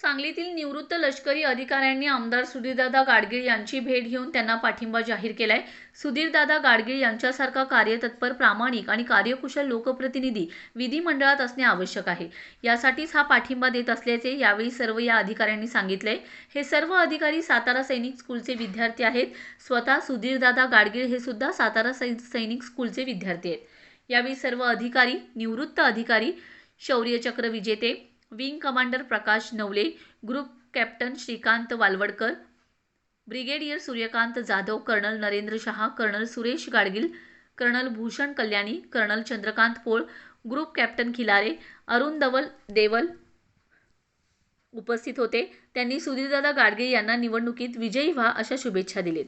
सांगलीतील निवृत्त लष्करी अधिकाऱ्यांनी आमदार सुधीरदादा गाडगीळ यांची भेट घेऊन त्यांना पाठिंबा जाहीर केलाय. सुधीरदादा गाडगीळ यांच्यासारखा कार्यतत्पर प्रामाणिक आणि कार्यकुशल लोकप्रतिनिधी विधिमंडळात असणे आवश्यक आहे. यासाठीच हा पाठिंबा देत असल्याचे यावेळी सर्व या अधिकाऱ्यांनी सांगितले हे सर्व अधिकारी सातारा सैनिक स्कूलचे विद्यार्थी आहेत. स्वतः सुधीरदादा गाडगीळ हे सुद्धा सातारा सैनिक स्कूलचे विद्यार्थी आहेत. यावेळी सर्व अधिकारी निवृत्त अधिकारी शौर्यचक्र विजेते wing commander Prakash Navale group captain Shrikant Walwadkar brigadier Suryakant Jadhav colonel Narendra Shah colonel Suresh Gadgil colonel Bhushan Kalyani colonel Chandrakant Pol group captain Khilare Arun Dawal Deval उपस्थित होते. त्यांनी सुधीरदादा गाडगे यांना निवडणुकीत विजयी व्हा अशा शुभेच्छा दिलेत.